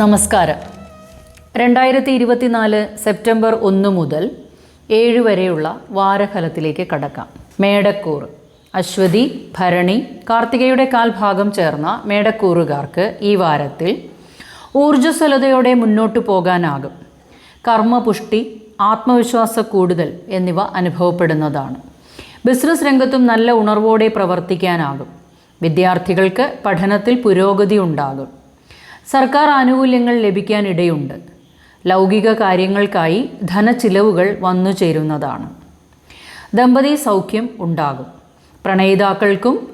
നമസ്കാരം. രണ്ടായിരത്തി ഇരുപത്തിനാല് സെപ്റ്റംബർ ഒന്ന് മുതൽ ഏഴ് വരെയുള്ള വാരഫലത്തിലേക്ക് കടക്കാം. മേടക്കൂർ അശ്വതി ഭരണി കാർത്തികയുടെ കാൽഭാഗം ചേർന്ന മേടക്കൂറുകാർക്ക് ഈ വാരത്തിൽ ഊർജസ്വലതയോടെ മുന്നോട്ട് പോകാനാകും. കർമ്മപുഷ്ടി ആത്മവിശ്വാസ കൂടുതൽ എന്നിവ അനുഭവപ്പെടുന്നതാണ്. ബിസിനസ് രംഗത്തും നല്ല ഉണർവോടെ പ്രവർത്തിക്കാനാകും. വിദ്യാർത്ഥികൾക്ക് പഠനത്തിൽ പുരോഗതി ഉണ്ടാകും. സർക്കാർ ആനുകൂല്യങ്ങൾ ലഭിക്കാനിടയുണ്ട്. ലൗകിക കാര്യങ്ങൾക്കായി ധനച്ചിലവുകൾ വന്നു ചേരുന്നതാണ്. ദമ്പതി സൗഖ്യം ഉണ്ടാകും. പ്രണയിതാക്കൾക്കും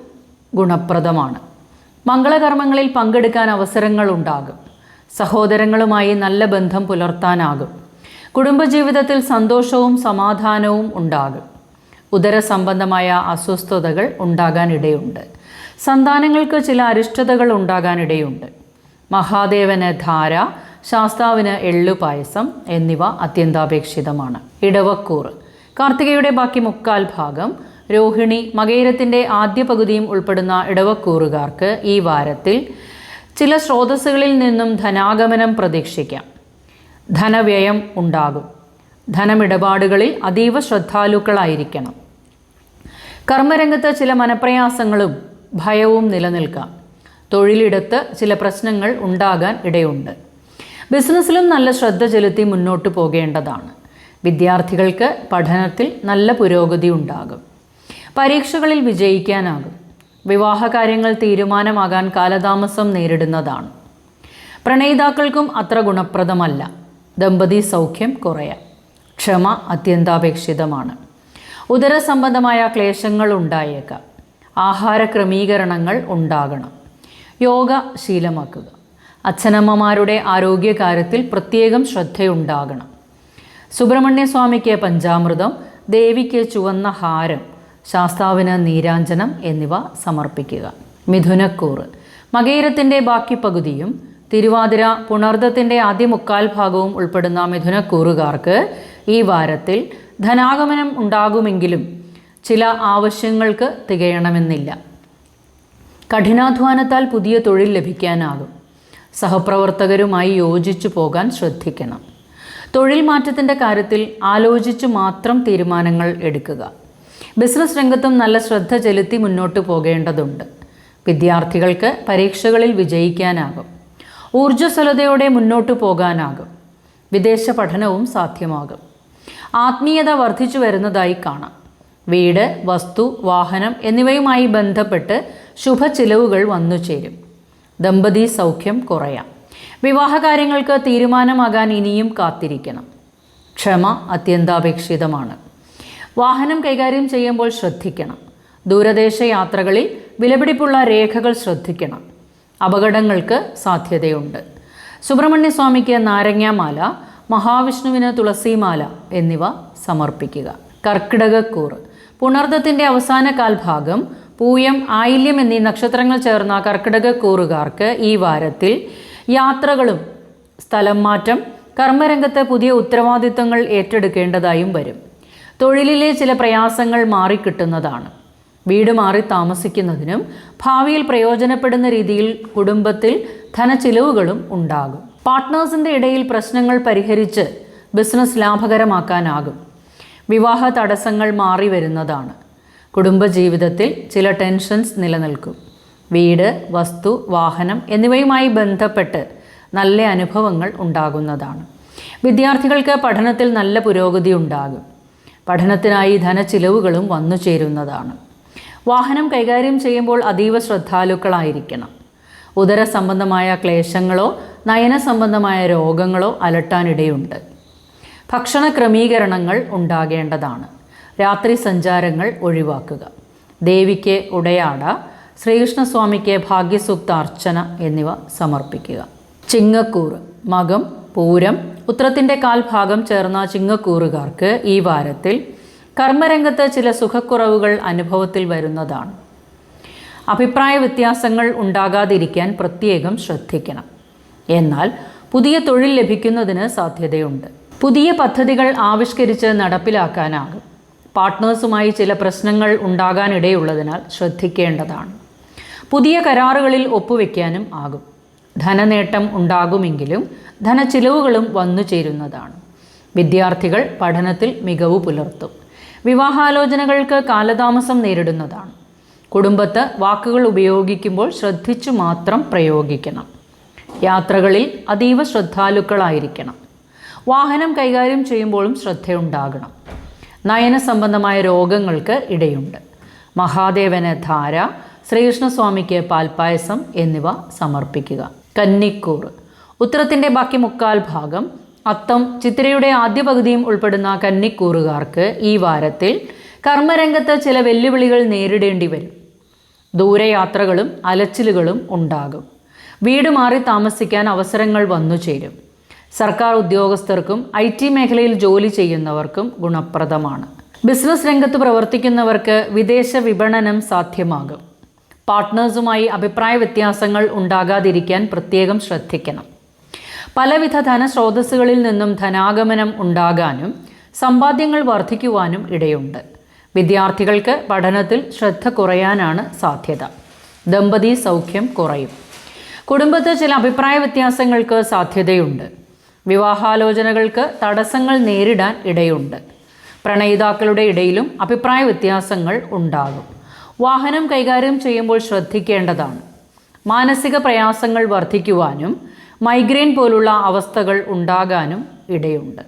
ഗുണപ്രദമാണ്. മംഗളകർമ്മങ്ങളിൽ പങ്കെടുക്കാൻ അവസരങ്ങൾ ഉണ്ടാകും. സഹോദരങ്ങളുമായി നല്ല ബന്ധം പുലർത്താനാകും. കുടുംബജീവിതത്തിൽ സന്തോഷവും സമാധാനവും ഉണ്ടാകും. ഉദര സംബന്ധമായ അസ്വസ്ഥതകൾ ഉണ്ടാകാനിടയുണ്ട്. സന്താനങ്ങൾക്ക് ചില അരിഷ്ടതകൾ ഉണ്ടാകാനിടയുണ്ട്. മഹാദേവന് ധാര ശാസ്താവിന് എള്ളുപായസം എന്നിവ അത്യന്താപേക്ഷിതമാണ്. ഇടവക്കൂർ. കാർത്തികയുടെ ബാക്കി മുക്കാൽ ഭാഗം. രോഹിണി മകയിരത്തിന്റെ ആദ്യ പകുതിയും ഉൾപ്പെടുന്ന ഇടവക്കൂറുകാർക്ക് ഈ വാരത്തിൽ ചില സ്രോതസ്സുകളിൽ നിന്നും ധനാഗമനം പ്രതീക്ഷിക്കാം. ധനവ്യയം ഉണ്ടാകും. ധനമിടപാടുകളിൽ അതീവ ശ്രദ്ധാലുക്കളായിരിക്കണം. കർമ്മരംഗത്ത് ചില മനപ്രയാസങ്ങളും ഭയവും നിലനിൽക്കാം. തൊഴിലിടത്ത് ചില പ്രശ്നങ്ങൾ ഉണ്ടാകാൻ ഇടയുണ്ട്. ബിസിനസ്സിലും നല്ല ശ്രദ്ധ ചെലുത്തി മുന്നോട്ട് പോകേണ്ടതാണ്. വിദ്യാർത്ഥികൾക്ക് പഠനത്തിൽ നല്ല പുരോഗതി ഉണ്ടാകും. പരീക്ഷകളിൽ വിജയിക്കാനാകും. വിവാഹകാര്യങ്ങൾ തീരുമാനമാകാൻ കാലതാമസം നേരിടുന്നതാണ്. പ്രണയിതാക്കൾക്കും അത്ര ഗുണപ്രദമല്ല. ദമ്പതി സൗഖ്യം കുറയാം ക്ഷമ അത്യന്താപേക്ഷിതമാണ്. ഉദരസംബന്ധമായ ക്ലേശങ്ങൾ ഉണ്ടായേക്കാം. ആഹാര ക്രമീകരണങ്ങൾ ഉണ്ടാകണം. യോഗ ശീലമാക്കുക അച്ഛനമ്മമാരുടെ ആരോഗ്യകാര്യത്തിൽ പ്രത്യേകം ശ്രദ്ധയുണ്ടാകണം. സുബ്രഹ്മണ്യ സ്വാമിക്ക് പഞ്ചാമൃതം ദേവിക്ക് ചുവന്ന ഹാരം ശാസ്താവിന് നീരാഞ്ജനം എന്നിവ സമർപ്പിക്കുക. മിഥുനക്കൂറ്. മകയിരത്തിന്റെ ബാക്കി പകുതിയും തിരുവാതിര പുണർദത്തിന്റെ ആദ്യ മുക്കാൽ ഭാഗവും ഉൾപ്പെടുന്ന മിഥുനക്കൂറുകാർക്ക് ഈ വാരത്തിൽ ധനാഗമനം ഉണ്ടാകുമെങ്കിലും ചില ആവശ്യങ്ങൾക്ക് തികയണമെന്നില്ല. കഠിനാധ്വാനത്താൽ പുതിയ തൊഴിൽ ലഭിക്കാനാകും. സഹപ്രവർത്തകരുമായി യോജിച്ചു പോകാൻ ശ്രദ്ധിക്കണം. തൊഴിൽ മാറ്റത്തിന്റെ കാര്യത്തിൽ ആലോചിച്ചു മാത്രം തീരുമാനങ്ങൾ എടുക്കുക. ബിസിനസ് രംഗത്തും നല്ല ശ്രദ്ധ ചെലുത്തി മുന്നോട്ട് പോകേണ്ടതുണ്ട്. വിദ്യാർത്ഥികൾക്ക് പരീക്ഷകളിൽ വിജയിക്കാനാകും. ഊർജസ്വലതയോടെ മുന്നോട്ട് പോകാനാകും. വിദേശ പഠനവും സാധ്യമാകും. ആത്മീയത വർദ്ധിച്ചു വരുന്നതായി കാണാം. വീട് വസ്തു വാഹനം എന്നിവയുമായി ബന്ധപ്പെട്ട് ശുഭ ചിലവുകൾ വന്നു ചേരും. ദമ്പതി സൗഖ്യം കുറയാം. വിവാഹകാര്യങ്ങൾക്ക് തീരുമാനമാകാൻ ഇനിയും കാത്തിരിക്കണം. ക്ഷമ അത്യന്താപേക്ഷിതമാണ്. വാഹനം കൈകാര്യം ചെയ്യുമ്പോൾ ശ്രദ്ധിക്കണം. ദൂരദേശ യാത്രകളിൽ വിലപിടിപ്പുള്ള രേഖകൾ ശ്രദ്ധിക്കണം. അപകടങ്ങൾക്ക് സാധ്യതയുണ്ട്. സുബ്രഹ്മണ്യസ്വാമിക്ക് നാരങ്ങാമാല മഹാവിഷ്ണുവിന് തുളസിമാല എന്നിവ സമർപ്പിക്കുക. കർക്കിടകക്കൂറ്. പുണർദത്തിന്റെ അവസാന കാൽഭാഗം പൂയം ആയില്യം എന്നീ നക്ഷത്രങ്ങൾ ചേർന്ന കർക്കിടക കൂറുകാർക്ക് ഈ വാരത്തിൽ യാത്രകളും സ്ഥലം മാറ്റം കർമ്മരംഗത്ത് പുതിയ ഉത്തരവാദിത്തങ്ങൾ ഏറ്റെടുക്കേണ്ടതായും വരും. തൊഴിലിലെ ചില പ്രയാസങ്ങൾ മാറിക്കിട്ടുന്നതാണ്. വീട് മാറി താമസിക്കുന്നതിനും ഭാവിയിൽ പ്രയോജനപ്പെടുന്ന രീതിയിൽ കുടുംബത്തിൽ ധനച്ചിലവുകളും ഉണ്ടാകും. പാർട്ട്നേഴ്സിന്റെ ഇടയിൽ പ്രശ്നങ്ങൾ പരിഹരിച്ച് ബിസിനസ് ലാഭകരമാക്കാനാകും. വിവാഹ തടസ്സങ്ങൾ മാറി വരുന്നതാണ് കുടുംബജീവിതത്തിൽ ചില ടെൻഷൻസ് നിലനിൽക്കും. വീട് വസ്തു വാഹനം എന്നിവയുമായി ബന്ധപ്പെട്ട് നല്ല അനുഭവങ്ങൾ ഉണ്ടാകുന്നതാണ്. വിദ്യാർത്ഥികൾക്ക് പഠനത്തിൽ നല്ല പുരോഗതി ഉണ്ടാകും. പഠനത്തിനായി ധനച്ചിലവുകളും വന്നു ചേരുന്നതാണ്. വാഹനം കൈകാര്യം ചെയ്യുമ്പോൾ അതീവ ശ്രദ്ധാലുക്കളായിരിക്കണം. ഉദര സംബന്ധമായ ക്ലേശങ്ങളോ നയന സംബന്ധമായ രോഗങ്ങളോ അലട്ടാനിടയുണ്ട്. ഭക്ഷണ ക്രമീകരണങ്ങൾ ഉണ്ടാകേണ്ടതാണ്. രാത്രി സഞ്ചാരങ്ങൾ ഒഴിവാക്കുക. ദേവിക്ക് ഉടയാട ശ്രീകൃഷ്ണസ്വാമിക്ക് ഭാഗ്യസൂക്ത അർച്ചന എന്നിവ സമർപ്പിക്കുക. ചിങ്ങക്കൂറ് മകം പൂരം ഉത്രത്തിന്റെ കാൽഭാഗം ചേർന്ന ചിങ്ങക്കൂറുകാർക്ക് ഈ വാരത്തിൽ കർമ്മരംഗത്ത് ചില സുഖക്കുറവുകൾ അനുഭവത്തിൽ വരുന്നതാണ്. അഭിപ്രായ വ്യത്യാസങ്ങൾ ഉണ്ടാകാതിരിക്കാൻ പ്രത്യേകം ശ്രദ്ധിക്കണം. എന്നാൽ പുതിയ തൊഴിൽ ലഭിക്കുന്നതിന് സാധ്യതയുണ്ട്. പുതിയ പദ്ധതികൾ ആവിഷ്കരിച്ച് നടപ്പിലാക്കാനാകും. പാർട്ട്നേഴ്സുമായി ചില പ്രശ്നങ്ങൾ ഉണ്ടാകാനിടയുള്ളതിനാൽ ശ്രദ്ധിക്കേണ്ടതാണ്. പുതിയ കരാറുകളിൽ ഒപ്പുവെക്കാനും ആകും. ധനനേട്ടം ഉണ്ടാകുമെങ്കിലും ധനച്ചിലവുകളും വന്നു ചേരുന്നതാണ്. വിദ്യാർത്ഥികൾ പഠനത്തിൽ മികവ് പുലർത്തും. വിവാഹാലോചനകൾക്ക് കാലതാമസം നേരിടുന്നതാണ്. കുടുംബത്ത് വാക്കുകൾ ഉപയോഗിക്കുമ്പോൾ ശ്രദ്ധിച്ചു മാത്രം പ്രയോഗിക്കണം. യാത്രകളിൽ അതീവ ശ്രദ്ധാലുക്കളായിരിക്കണം. വാഹനം കൈകാര്യം ചെയ്യുമ്പോഴും ശ്രദ്ധയുണ്ടാകണം. നയന സംബന്ധമായ രോഗങ്ങൾക്ക് ഇടയുണ്ട്. മഹാദേവന് ധാര ശ്രീകൃഷ്ണസ്വാമിക്ക് പാൽപ്പായസം എന്നിവ സമർപ്പിക്കുക. കന്നിക്കൂർ. ഉത്തരത്തിന്റെ ബാക്കി മുക്കാൽ ഭാഗം. അത്തം ചിത്രയുടെ ആദ്യ പകുതിയും ഉൾപ്പെടുന്ന കന്നിക്കൂറുകാർക്ക് ഈ വാരത്തിൽ കർമ്മരംഗത്ത് ചില വെല്ലുവിളികൾ നേരിടേണ്ടി വരും. ദൂരയാത്രകളും അലച്ചിലുകളും ഉണ്ടാകും. വീട് മാറി താമസിക്കാൻ അവസരങ്ങൾ വന്നു ചേരും സർക്കാർ ഉദ്യോഗസ്ഥർക്കും ഐ ടി മേഖലയിൽ ജോലി ചെയ്യുന്നവർക്കും ഗുണപ്രദമാണ്. ബിസിനസ് രംഗത്ത് പ്രവർത്തിക്കുന്നവർക്ക് വിദേശ വിപണനം സാധ്യമാകും. പാർട്ട്നേഴ്സുമായി അഭിപ്രായ വ്യത്യാസങ്ങൾ ഉണ്ടാകാതിരിക്കാൻ പ്രത്യേകം ശ്രദ്ധിക്കണം. പലവിധ ധനസ്രോതസ്സുകളിൽ നിന്നും ധനാഗമനം ഉണ്ടാകാനും സമ്പാദ്യങ്ങൾ വർദ്ധിക്കുവാനും ഇടയുണ്ട്. വിദ്യാർത്ഥികൾക്ക് പഠനത്തിൽ ശ്രദ്ധ കുറയാനാണ് സാധ്യത. ദമ്പതി സൗഖ്യം കുറയും. കുടുംബത്തെ ചില അഭിപ്രായ വ്യത്യാസങ്ങൾക്ക് സാധ്യതയുണ്ട്. വിവാഹാലോചനകൾക്ക് തടസ്സങ്ങൾ നേരിടാൻ ഇടയുണ്ട്. പ്രണയിതാക്കളുടെ ഇടയിലും അഭിപ്രായ വ്യത്യാസങ്ങൾ ഉണ്ടാകും. വാഹനം കൈകാര്യം ചെയ്യുമ്പോൾ ശ്രദ്ധിക്കേണ്ടതാണ്. മാനസിക പ്രയാസങ്ങൾ വർദ്ധിക്കുവാനും മൈഗ്രെയിൻ പോലുള്ള അവസ്ഥകൾ ഉണ്ടാകാനും ഇടയുണ്ട്.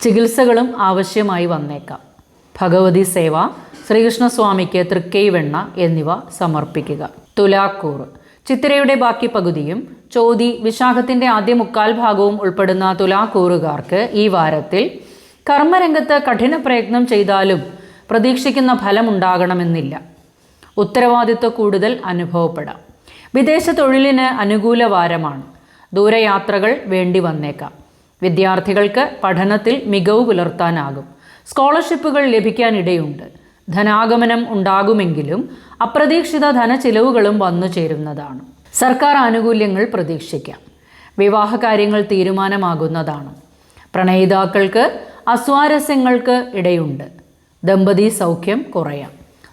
ചികിത്സകളും ആവശ്യമായി വന്നേക്കാം. ഭഗവതി സേവ ശ്രീകൃഷ്ണസ്വാമിക്ക് തൃക്കൈവെണ്ണ എന്നിവ സമർപ്പിക്കുക. തുലാക്കൂർ ചിത്തിരയുടെ ബാക്കി പകുതിയും ചോതി വിശാഖത്തിന്റെ ആദ്യ മുക്കാൽ ഭാഗവും ഉൾപ്പെടുന്ന തുലാക്കൂറുകാർക്ക് ഈ വാരത്തിൽ കർമ്മരംഗത്ത് കഠിന പ്രയത്നം ചെയ്താലും പ്രതീക്ഷിക്കുന്ന ഫലമുണ്ടാകണമെന്നില്ല. ഉത്തരവാദിത്വ കൂടുതൽ അനുഭവപ്പെടാം. വിദേശ തൊഴിലിന് അനുകൂല വാരമാണ്. ദൂരയാത്രകൾ വേണ്ടി വന്നേക്കാം. വിദ്യാർത്ഥികൾക്ക് പഠനത്തിൽ മികവ് പുലർത്താനാകും. സ്കോളർഷിപ്പുകൾ ലഭിക്കാനിടയുണ്ട്. ധനാഗമനം ഉണ്ടാകുമെങ്കിലും അപ്രതീക്ഷിത ധനച്ചിലവുകളും വന്നു ചേരുന്നതാണ്. സർക്കാർ ആനുകൂല്യങ്ങൾ പ്രതീക്ഷിക്കാം. വിവാഹകാര്യങ്ങൾ തീരുമാനമാകുന്നതാണ്. പ്രണയിതാക്കൾക്ക് അസ്വാരസ്യങ്ങൾക്ക് ഇടയുണ്ട്. ദമ്പതി സൗഖ്യം കുറയാം.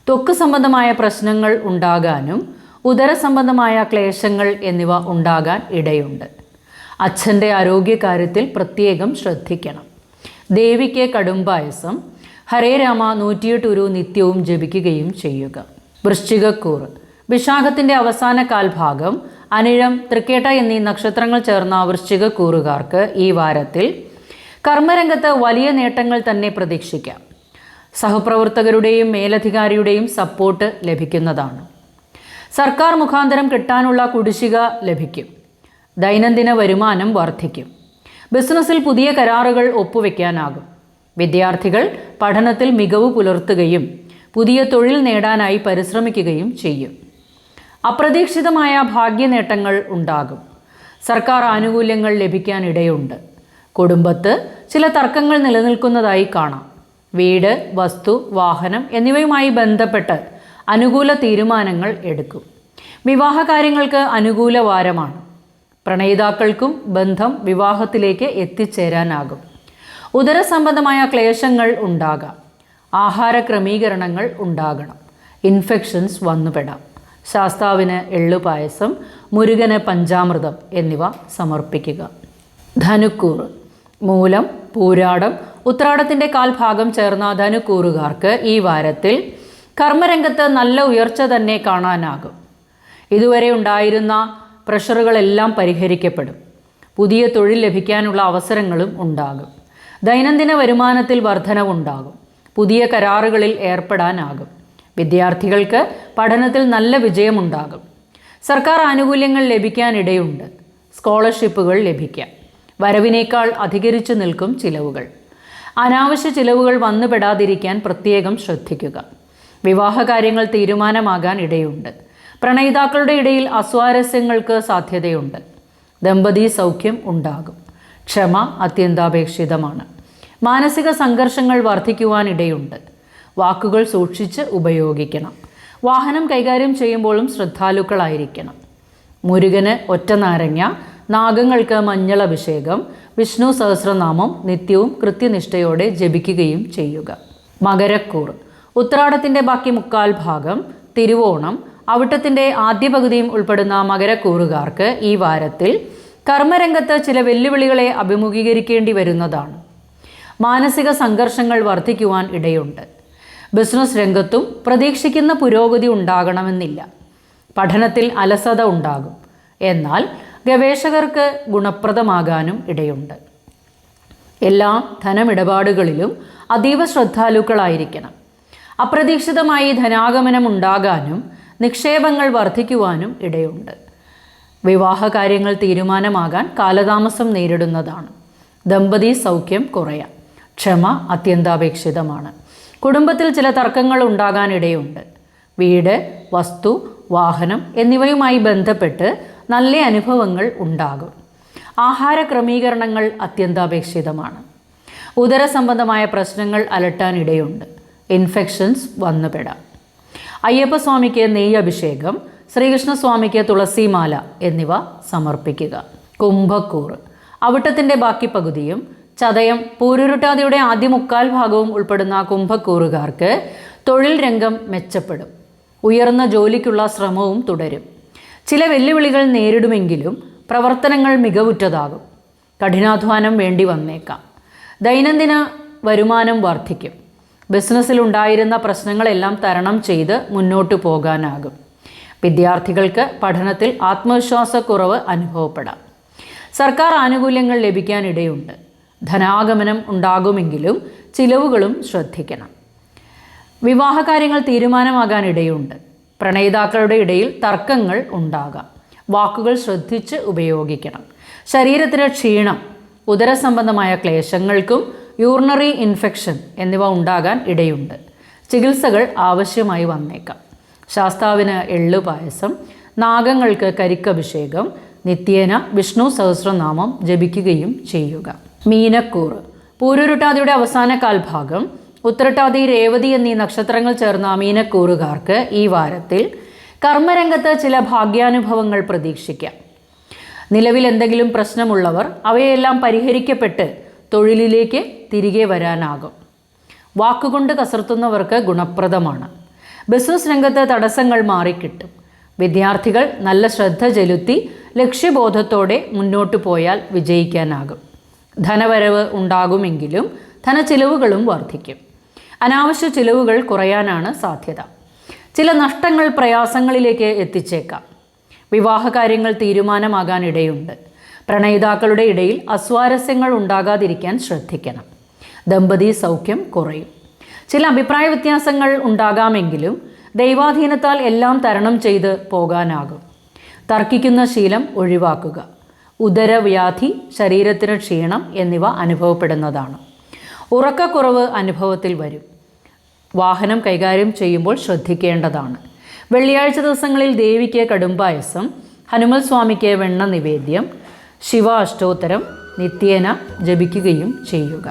ത്വക്ക് സംബന്ധമായ പ്രശ്നങ്ങൾ ഉണ്ടാകാനും ഉദര സംബന്ധമായ ക്ലേശങ്ങൾ എന്നിവ ഉണ്ടാകാൻ ഇടയുണ്ട്. അച്ഛന്റെ ആരോഗ്യകാര്യത്തിൽ പ്രത്യേകം ശ്രദ്ധിക്കണം. ദേവിക്ക് കടുംപായസം ഹരേ രാമ നൂറ്റിയെട്ടുരു നിത്യവും ജപിക്കുകയും ചെയ്യുക. വൃശ്ചികക്കൂറ് വിശാഖത്തിന്റെ അവസാന കാൽഭാഗം അനിഴം തൃക്കേട്ട എന്നീ നക്ഷത്രങ്ങൾ ചേർന്ന വൃശ്ചികക്കൂറുകാർക്ക് ഈ വാരത്തിൽ കർമ്മരംഗത്ത് വലിയ നേട്ടങ്ങൾ തന്നെ പ്രതീക്ഷിക്കാം. സഹപ്രവർത്തകരുടെയും മേലധികാരിയുടെയും സപ്പോർട്ട് ലഭിക്കുന്നതാണ്. സർക്കാർ മുഖാന്തരം കിട്ടാനുള്ള കുടിശ്ശിക ലഭിക്കും. ദൈനംദിന വരുമാനം വർദ്ധിക്കും. ബിസിനസ്സിൽ പുതിയ കരാറുകൾ ഒപ്പുവെക്കാനാകും. വിദ്യാർത്ഥികൾ പഠനത്തിൽ മികവ് പുലർത്തുകയും പുതിയ തൊഴിൽ നേടാനായി പരിശ്രമിക്കുകയും ചെയ്യും. അപ്രതീക്ഷിതമായ ഭാഗ്യനേട്ടങ്ങൾ ഉണ്ടാകും. സർക്കാർ ആനുകൂല്യങ്ങൾ ലഭിക്കാനിടയുണ്ട്. കുടുംബത്ത് ചില തർക്കങ്ങൾ നിലനിൽക്കുന്നതായി കാണാം. വീട് വസ്തു വാഹനം എന്നിവയുമായി ബന്ധപ്പെട്ട് അനുകൂല തീരുമാനങ്ങൾ എടുക്കും. വിവാഹ കാര്യങ്ങൾക്ക് അനുകൂല വാരമാണ്. പ്രണയിതാക്കൾക്കും ബന്ധം വിവാഹത്തിലേക്ക് എത്തിച്ചേരാനാകും. ഉദരസംബന്ധമായ ക്ലേശങ്ങൾ ഉണ്ടാകാം. ആഹാര ക്രമീകരണങ്ങൾ ഉണ്ടാകണം. ഇൻഫെക്ഷൻസ് വന്നുപെടാം. ശാസ്താവിന് എള്ളുപായസം മുരുകന് പഞ്ചാമൃതം എന്നിവ സമർപ്പിക്കുക. ധനുക്കൂർ. മൂലം പൂരാടം. ഉത്രാടത്തിന്റെ കാൽഭാഗം ചേർന്ന ധനുക്കൂറുകാർക്ക് ഈ വാരത്തിൽ കർമ്മരംഗത്ത് നല്ല ഉയർച്ച തന്നെ കാണാനാകും. ഇതുവരെ ഉണ്ടായിരുന്ന പ്രഷറുകളെല്ലാം പരിഹരിക്കപ്പെടും. പുതിയ തൊഴിൽ ലഭിക്കാനുള്ള അവസരങ്ങളും ഉണ്ടാകും. ദൈനംദിന വരുമാനത്തിൽ വർധനവുണ്ടാകും. പുതിയ കരാറുകളിൽ ഏർപ്പെടാനാകും. വിദ്യാർത്ഥികൾക്ക് പഠനത്തിൽ നല്ല വിജയമുണ്ടാകും. സർക്കാർ ആനുകൂല്യങ്ങൾ ലഭിക്കാനിടയുണ്ട്. സ്കോളർഷിപ്പുകൾ ലഭിക്കാം. വരവിനേക്കാൾ അധികരിച്ചു നിൽക്കും ചിലവുകൾ. അനാവശ്യ ചിലവുകൾ വന്നുപെടാതിരിക്കാൻ പ്രത്യേകം ശ്രദ്ധിക്കുക. വിവാഹകാര്യങ്ങൾ തീരുമാനമാകാൻ ഇടയുണ്ട്. പ്രണയിതാക്കളുടെ ഇടയിൽ അസ്വാരസ്യങ്ങൾക്ക് സാധ്യതയുണ്ട്. ദമ്പതി സൗഖ്യം ഉണ്ടാകും. ക്ഷമ അത്യന്താപേക്ഷിതമാണ്. മാനസിക സംഘർഷങ്ങൾ വർദ്ധിക്കുവാനിടയുണ്ട് വാക്കുകൾ സൂക്ഷിച്ച് ഉപയോഗിക്കണം. വാഹനം കൈകാര്യം ചെയ്യുമ്പോഴും ശ്രദ്ധാലുക്കളായിരിക്കണം. മുരുകന് ഒറ്റ നാരങ്ങ നാഗങ്ങൾക്ക് മഞ്ഞളഭിഷേകം വിഷ്ണു സഹസ്രനാമം നിത്യവും കൃത്യനിഷ്ഠയോടെ ജപിക്കുകയും ചെയ്യുക. മകരക്കൂർ ഉത്രാടത്തിന്റെ ബാക്കി മുക്കാൽ ഭാഗം തിരുവോണം അവിട്ടത്തിന്റെ ആദ്യ പകുതിയും ഉൾപ്പെടുന്ന മകരക്കൂറുകാർക്ക് ഈ വാരത്തിൽ കർമ്മരംഗത്ത് ചില വെല്ലുവിളികളെ അഭിമുഖീകരിക്കേണ്ടി വരുന്നതാണ്. മാനസിക സംഘർഷങ്ങൾ വർദ്ധിക്കുവാൻ ഇടയുണ്ട്. ബിസിനസ് രംഗത്തും പ്രതീക്ഷിക്കുന്ന പുരോഗതി ഉണ്ടാകണമെന്നില്ല. പഠനത്തിൽ അലസത ഉണ്ടാകും. എന്നാൽ ഗവേഷകർക്ക് ഗുണപ്രദമാകാനും ഇടയുണ്ട്. എല്ലാ ധനമിടപാടുകളിലും അതീവ ശ്രദ്ധാലുക്കളായിരിക്കണം. അപ്രതീക്ഷിതമായി ധനാഗമനം ഉണ്ടാകാനും നിക്ഷേപങ്ങൾ വർദ്ധിക്കുവാനും ഇടയുണ്ട്. വിവാഹ കാര്യങ്ങൾ തീരുമാനമാകാൻ കാലതാമസം നേരിടുന്നതാണ്. ദമ്പതി സൗഖ്യം കുറയാം. ക്ഷമ അത്യന്താപേക്ഷിതമാണ്. കുടുംബത്തിൽ ചില തർക്കങ്ങൾ ഉണ്ടാകാനിടയുണ്ട്. വീട് വസ്തു വാഹനം എന്നിവയുമായി ബന്ധപ്പെട്ട് നല്ല അനുഭവങ്ങൾ ഉണ്ടാകും. ആഹാര ക്രമീകരണങ്ങൾ അത്യന്താപേക്ഷിതമാണ്. ഉദരസംബന്ധമായ പ്രശ്നങ്ങൾ അലട്ടാനിടയുണ്ട്. ഇൻഫെക്ഷൻസ് വന്നുപെടാം. അയ്യപ്പസ്വാമിക്ക് നെയ്യ് അഭിഷേകം ശ്രീകൃഷ്ണസ്വാമിക്ക് തുളസിമാല എന്നിവ സമർപ്പിക്കുക. കുംഭക്കൂറ്. അവിട്ടത്തിന്റെ ബാക്കി പകുതിയും ചതയം പൂരുരുട്ടാതിയുടെ ആദ്യ മുക്കാൽ ഭാഗവും ഉൾപ്പെടുന്ന കുംഭക്കൂറുകാർക്ക് തൊഴിൽ രംഗം മെച്ചപ്പെടും. ഉയർന്ന ജോലിക്കുള്ള ശ്രമവും തുടരും. ചില വെല്ലുവിളികൾ നേരിടുമെങ്കിലും പ്രവർത്തനങ്ങൾ മികവുറ്റതാകും. കഠിനാധ്വാനം വേണ്ടി വന്നേക്കാം. ദൈനംദിന വരുമാനം വർദ്ധിക്കും. ബിസിനസ്സിൽ ഉണ്ടായിരുന്ന പ്രശ്നങ്ങളെല്ലാം തരണം ചെയ്ത് മുന്നോട്ട് പോകാനാകും. വിദ്യാർത്ഥികൾക്ക് പഠനത്തിൽ ആത്മവിശ്വാസക്കുറവ് അനുഭവപ്പെടാം. സർക്കാർ ആനുകൂല്യങ്ങൾ ലഭിക്കാനിടയുണ്ട്. ധനാഗമനം ഉണ്ടാകുമെങ്കിലും ചിലവുകളും ശ്രദ്ധിക്കണം. വിവാഹകാര്യങ്ങൾ തീരുമാനമാകാനിടയുണ്ട്. പ്രണയിതാക്കളുടെ ഇടയിൽ തർക്കങ്ങൾ ഉണ്ടാകാം. വാക്കുകൾ ശ്രദ്ധിച്ച് ഉപയോഗിക്കണം. ശരീരത്തിന് ക്ഷീണം ഉദരസംബന്ധമായ ക്ലേശങ്ങൾക്കും യൂറിനറി ഇൻഫെക്ഷൻ എന്നിവ ഉണ്ടാകാൻ ഇടയുണ്ട്. ചികിത്സകൾ ആവശ്യമായി വന്നേക്കാം. ശാസ്താവിന് എള്ളു പായസം നാഗങ്ങൾക്ക് കരിക്കഭിഷേകം നിത്യേന വിഷ്ണു സഹസ്രനാമം ജപിക്കുകയും ചെയ്യുക. മീനക്കൂറ് പൂരുരുട്ടാതിയുടെ അവസാന കാൽഭാഗം ഉത്തരട്ടാതി രേവതി എന്നീ നക്ഷത്രങ്ങൾ ചേർന്ന മീനക്കൂറുകാർക്ക് ഈ വാരത്തിൽ കർമ്മരംഗത്ത് ചില ഭാഗ്യാനുഭവങ്ങൾ പ്രതീക്ഷിക്കാം. നിലവിൽ എന്തെങ്കിലും പ്രശ്നമുള്ളവർ അവയെല്ലാം പരിഹരിക്കപ്പെട്ട് തൊഴിലിലേക്ക് തിരികെ വരാനാകും. വാക്കുകൊണ്ട് കസർത്തുന്നവർക്ക് ഗുണപ്രദമാണ്. ബിസിനസ് രംഗത്ത് തടസ്സങ്ങൾ മാറിക്കിട്ടും. വിദ്യാർത്ഥികൾ നല്ല ശ്രദ്ധ ചെലുത്തി ലക്ഷ്യബോധത്തോടെ മുന്നോട്ട് പോയാൽ വിജയിക്കാനാകും. ധനവരവ് ഉണ്ടാകുമെങ്കിലും ധനച്ചിലവുകളും വർദ്ധിക്കും അനാവശ്യ ചിലവുകൾ കുറയാനാണ് സാധ്യത. ചില നഷ്ടങ്ങൾ പ്രയാസങ്ങളിലേക്ക് എത്തിച്ചേക്കാം. വിവാഹകാര്യങ്ങൾ തീരുമാനമാകാൻ ഇടയുണ്ട് പ്രണയിതാക്കളുടെ ഇടയിൽ അസ്വാരസ്യങ്ങൾ ഉണ്ടാകാതിരിക്കാൻ ശ്രദ്ധിക്കണം. ദമ്പതി സൗഖ്യം കുറയും. ചില അഭിപ്രായ വ്യത്യാസങ്ങൾ ഉണ്ടാകാമെങ്കിലും ദൈവാധീനത്താൽ എല്ലാം തരണം ചെയ്ത് പോകാനാകും. തർക്കിക്കുന്ന ശീലം ഒഴിവാക്കുക. ഉദരവ്യാധി ശരീരത്തിന് ക്ഷീണം എന്നിവ അനുഭവപ്പെടുന്നതാണ്. ഉറക്കക്കുറവ് അനുഭവത്തിൽ വരും. വാഹനം കൈകാര്യം ചെയ്യുമ്പോൾ ശ്രദ്ധിക്കേണ്ടതാണ്. വെള്ളിയാഴ്ച ദിവസങ്ങളിൽ ദേവിക്ക് കടുംപായസം ഹനുമൽ സ്വാമിക്ക് വെണ്ണ നിവേദ്യം ശിവ അഷ്ടോത്തരം നിത്യേന ജപിക്കുകയും ചെയ്യുക.